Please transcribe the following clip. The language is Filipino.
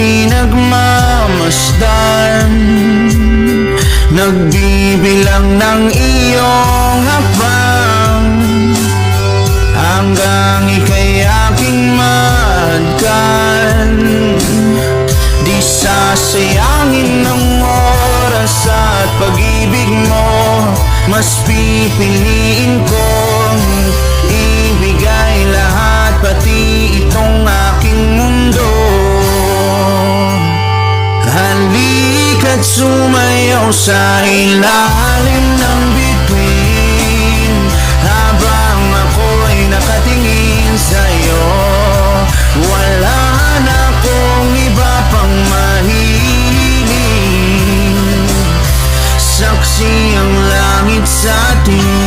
pinagmamasdan Nagbibilang ng iyong hapang. Hanggang ika'y aking maadkan. Di sasayangin ng oras at pag-ibig mo Mas pipiliin ko. Halika't sumayaw sa ilalim ng bituin Habang ako'y nakatingin sa'yo. Wala na akong iba pang mahiling Saksi ang langit sa atin.